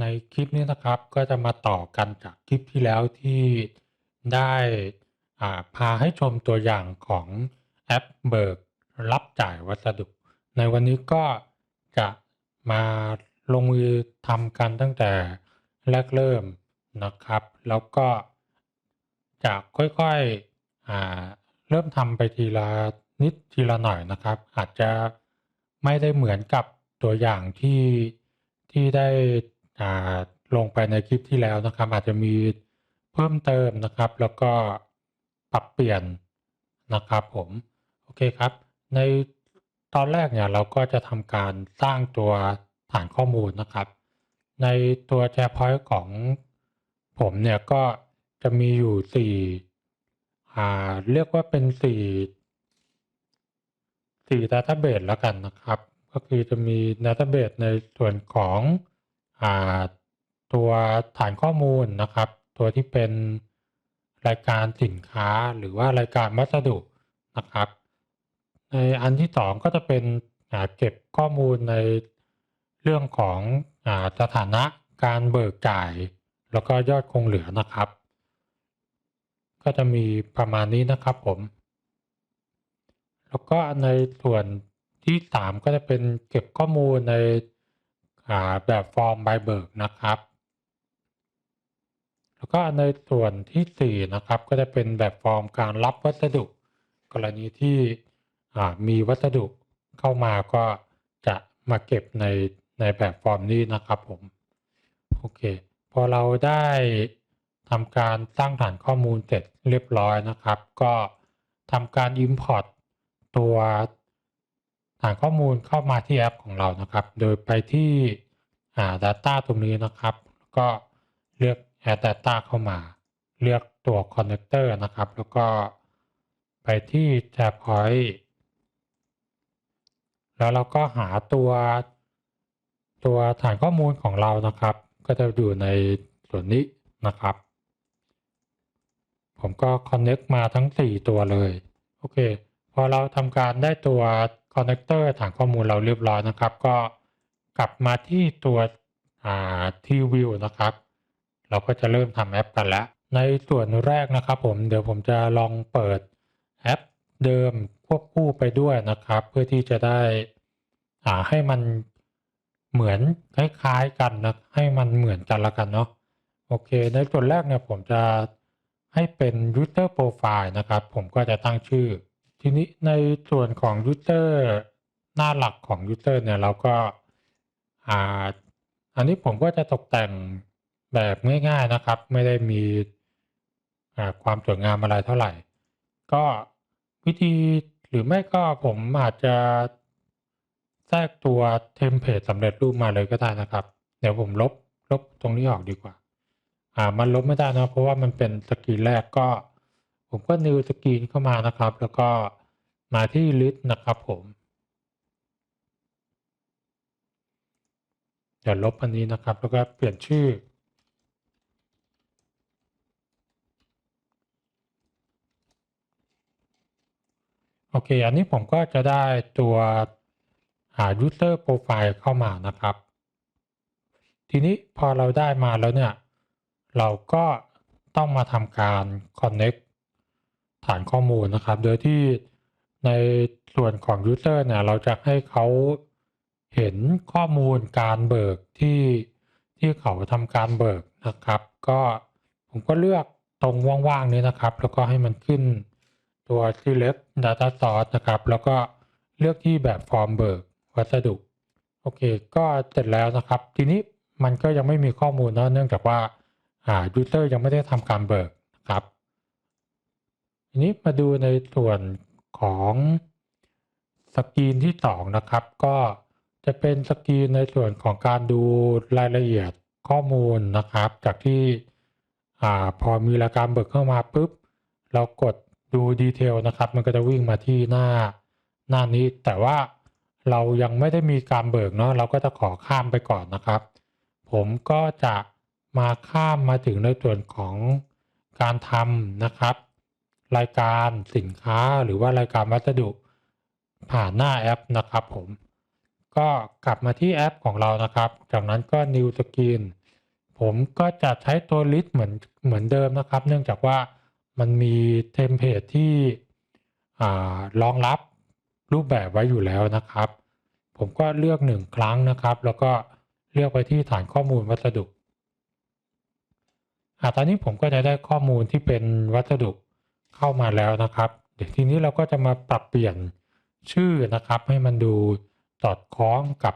ในคลิปนี้นะครับก็จะมาต่อกันจากคลิปที่แล้วที่ได้พาให้ชมตัวอย่างของแอปเบิกรับจ่ายวัสดุ ในวันนี้ก็จะมาลงมือทำกันตั้งแต่แรกเริ่มนะครับ แล้วก็จะค่อยๆเริ่มทำไปทีละนิดทีละหน่อยนะครับ อาจจะไม่ได้เหมือนกับตัวอย่างที่ที่ได้ ลงไปในคลิปที่แล้วนะครับ อาจจะมีเพิ่มเติมนะครับ แล้วก็ปรับเปลี่ยนนะครับผมโอเคครับ ในตอนแรกเนี่ยเราก็จะทำการสร้างตัวฐานข้อมูลนะครับ ในตัว SharePoint ของผมเนี่ยก็จะมีอยู่สี่อ่าเรียกว่าเป็นสี่สี่ Database แล้วกันนะครับ ก็คือจะมี Database ในส่วนของ ตัวฐานข้อมูลนะครับ ตัวที่เป็นรายการสินค้าหรือว่ารายการวัสดุนะครับ ในอันที่สองก็จะเป็นเก็บข้อมูลในเรื่องของอสถานะการเบิกจ่าย แล้วก็ยอดคงเหลือนะครับ ก็จะมีประมาณนี้นะครับผม แล้วก็ในส่วนที่สามก็จะเป็นเก็บข้อมูลใน แบบฟอร์มใบเบิกนะครับ แล้วก็ในส่วนที่สี่นะครับก็จะเป็นแบบฟอร์มการรับวัสดุ กรณีที่มีวัสดุเข้ามาก็จะมาเก็บในในแบบฟอร์มนี้นะครับผมโอเคพอเราได้ทำการสร้างฐานข้อมูลเสร็จเรียบร้อยนะครับ ก็ทำการ Import ตัว ฐานข้อมูลเข้ามาที่แอปของเรานะครับ โดยไปที่อ่า Data ตรงนี้นะครับ แล้วก็เลือก Add Data เข้ามา เลือกตัว Connector นะครับ แล้วก็ไปที่ SharePoint แล้วเราก็หาตัวตัวฐานข้อมูลของเรานะครับ ก็จะอยู่ในส่วนนี้นะครับ ผมก็ connect มาทั้ง 4 ตัวเลย โอเค พอเราทำการได้ตัว connector ฐานข้อมูลเราเรียบร้อยนะครับ ก็กลับมาที่ตัวที่วิวนะครับ เราก็จะเริ่มทำแอปกันแล้ว ในส่วนแรกนะครับผมเดี๋ยวผมจะลองเปิดแอปเดิมควบคู่ไปด้วยนะครับ เพื่อที่จะได้ให้มันเหมือนคล้ายๆกันนะให้มันเหมือนกันละกันเนาะโอเค ในส่วนแรกเนี่ยผมจะให้เป็น user profile นะครับ ผมก็จะตั้งชื่อ ทีนี้ในส่วนของ user หน้าหลักของ user เนี่ยเราก็อ่าอันนี้ผมก็จะตกแต่งแบบง่ายๆนะครับ ไม่ได้มีความสวยงามอะไรเท่าไหร่ ก็วิธีหรือไม่ก็ผมอาจจะแทรกตัวเทมเพลตสำเร็จรูปมาเลยก็ได้นะครับ เดี๋ยวผมลบลบตรงนี้ออกดีกว่า อ่ามันลบไม่ได้นะเพราะว่ามันเป็นสกรีนแรกก็ ผมก็ new สกรีนเข้ามานะครับ แล้วก็มาที่ list นะครับผมเดี๋ยวลบอันนี้นะครับ แล้วก็เปลี่ยนชื่อ โอเค อันนี้ผมก็จะได้ตัวหา user profile เข้ามานะครับ ทีนี้พอเราได้มาแล้วเนี่ย เราก็ต้องมาทำการ connect ฐานข้อมูลนะครับ โดยที่ในส่วนของ user เนี่ยเราจะให้เขาเห็นข้อมูลการเบิกที่ที่เขาทำการเบิกนะครับ ก็ผมก็เลือกตรงว่างๆนี้นะครับ แล้วก็ให้มันขึ้นตัว select data source นะครับ แล้วก็เลือกที่แบบฟอร์มเบิกวัสดุ โอเค ก็เสร็จแล้วนะครับ ทีนี้มันก็ยังไม่มีข้อมูลเนาะเนื่องจากว่าอ่า user ยังไม่ได้ทำการเบิกนะครับ ทีนี้มาดูในส่วนของสกรีนที่สองนะครับ ก็จะเป็นสกรีนในส่วนของการดูรายละเอียดข้อมูลนะครับ จากที่อ่าพอมีรายการเบิกเข้ามาปุ๊บ เรากดดูดีเทลนะครับ มันก็จะวิ่งมาที่หน้าหน้านี้ แต่ว่าเรายังไม่ได้มีการเบิกเนาะเราก็จะขอข้ามไปก่อนนะครับ ผมก็จะมาข้ามมาถึงในส่วนของการทำนะครับ รายการสินค้าหรือว่ารายการวัสดุผ่านหน้าแอปนะครับผม ก็กลับมาที่แอปของเรานะครับ จากนั้นก็ new screen ผมก็จะใช้ตัว list เหมือนเหมือนเดิมนะครับ เนื่องจากว่ามันมีเทมเพลตที่อ่ารองรับรูปแบบไว้อยู่แล้วนะครับ ผมก็เลือกหนึ่งครั้งนะครับ แล้วก็เลือกไปที่ฐานข้อมูลวัสดุอ่าตอนนี้ผมก็จะได้ข้อมูลที่เป็นวัสดุ เข้ามาแล้วนะครับ เดี๋ยวทีนี้เราก็จะมาปรับเปลี่ยนชื่อนะครับ ให้มันดูสอดคล้องกับ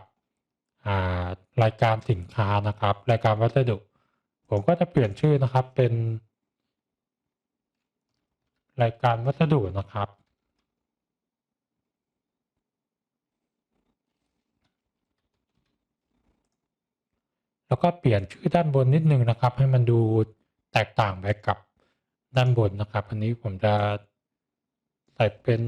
ารายการสินค้านะครับ รายการวัสดุ ผมก็จะเปลี่ยนชื่อนะครับเป็น รายการวัสดุนะครับ แล้วก็เปลี่ยนชื่อด้านบนนิดนึงนะครับ ให้มันดูแตกต่างไปกับ ด้านบนนะครับ อันนี้ผมจะใส่เป็น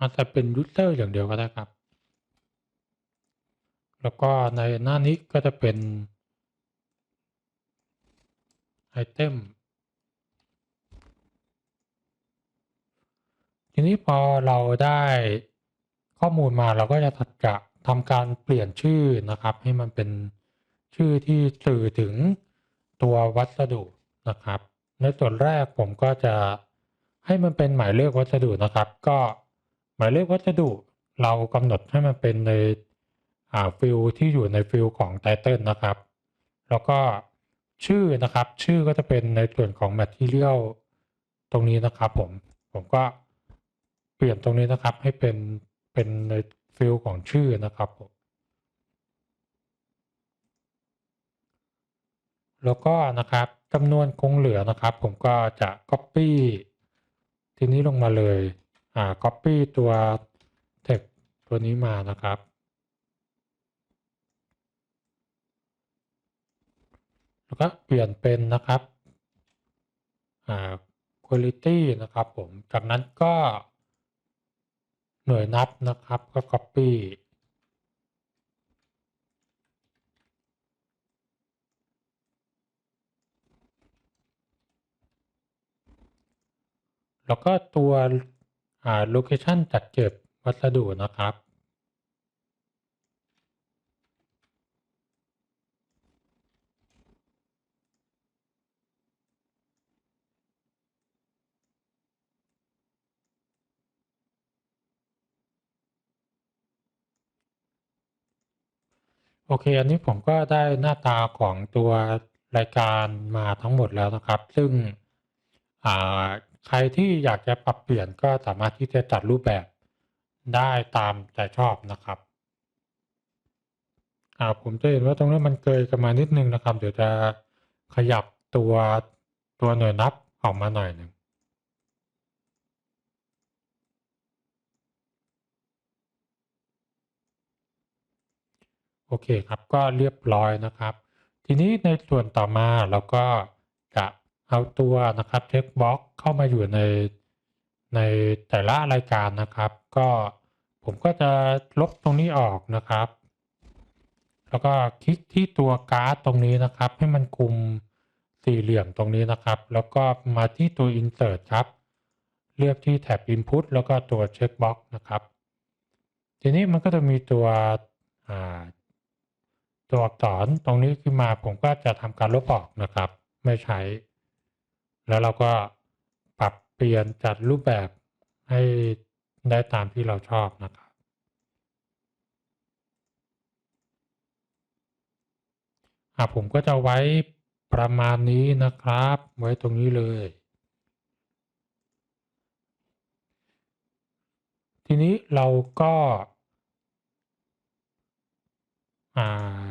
อาจจะเป็น user อย่างเดียวก็ได้ครับ แล้วก็ในหน้านี้ก็จะเป็นไอเทมทีนี้พอเราได้ข้อมูลมาเราก็จะจะทำการเปลี่ยนชื่อนะครับ ให้มันเป็นชื่อที่สื่อถึงตัววัสดุนะครับ ในส่วนแรกผมก็จะให้มันเป็นหมายเลขวัสดุนะครับ ก็หมายเลขวัสดุเรากำหนดให้มันเป็นใน ฟิลที่อยู่ในฟิลของไตเติลนะครับ แล้วก็ชื่อนะครับ ชื่อก็จะเป็นในส่วนของ Material ตรงนี้นะครับผม ผมก็เปลี่ยนตรงนี้นะครับให้เป็นเป็นในฟิลของชื่อนะครับผมแล้วก็นะครับจำนวนคงเหลือนะครับ ผมก็จะ Copy ทีนี้ลงมาเลยอ่า Copy ตัว text ตัวนี้มานะครับ แล้วก็เปลี่ยนเป็นนะครับอ่า quality นะครับผม จากนั้นก็หน่วยนับนะครับก็ copy แล้วก็ตัวอ่า location จัดเก็บวัสดุนะครับ โอเค อันนี้ผมก็ได้หน้าตาของตัวรายการมาทั้งหมดแล้วนะครับ ซึ่งใครที่อยากจะปรับเปลี่ยนก็สามารถที่จะจัดรูปแบบได้ตามใจชอบนะครับอ่าผมจะเห็นว่าตรงนี้มันเกยกันมานิดนึงนะครับ เดี๋ยวจะขยับตัวตัวหน่วยนับออกมาหน่อยหนึ่ง โอเคครับก็เรียบร้อยนะครับ ทีนี้ในส่วนต่อมาเราก็จะเอาตัวนะครับเช็คบ็อกเข้ามาอยู่ในในแต่ละรายการนะครับ ก็ผมก็จะลบตรงนี้ออกนะครับ แล้วก็คลิกที่ตัวการ์ดตรงนี้นะครับ ให้มันคุมสี่เหลี่ยมตรงนี้นะครับ แล้วก็มาที่ตัว insert ครับ เลือกที่แท็บ input แล้วก็ตัว checkbox นะครับ ทีนี้มันก็จะมีตัวอ่า ตัวอักษรตรงนี้ขึ้นมาผมก็จะทำการลบออกนะครับ ไม่ใช้ แล้วเราก็ปรับเปลี่ยนจัดรูปแบบให้ได้ตามที่เราชอบนะครับ อะผมก็จะไว้ประมาณนี้นะครับ ไว้ตรงนี้เลย ทีนี้เราก็ อ่า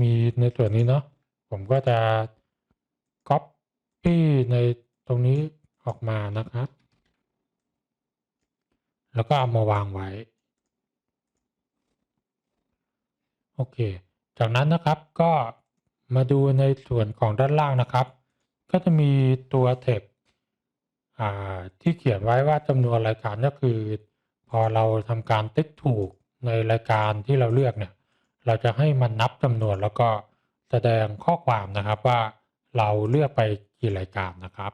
มีในส่วนนี้เนาะผมก็จะ copy ในตรงนี้ออกมานะครับ แล้วก็เอามาวางไว้ โอเค จากนั้นนะครับก็มาดูในส่วนของด้านล่างนะครับ ก็จะมีตัวเทคอ่าที่เขียนไว้ว่าจำนวนรายการก็คือ พอเราทำการติ๊กถูกในรายการที่เราเลือกเนี่ย เราจะให้มันนับจำนวนแล้วก็แสดงข้อความนะครับว่าเราเลือกไปกี่รายการนะครับ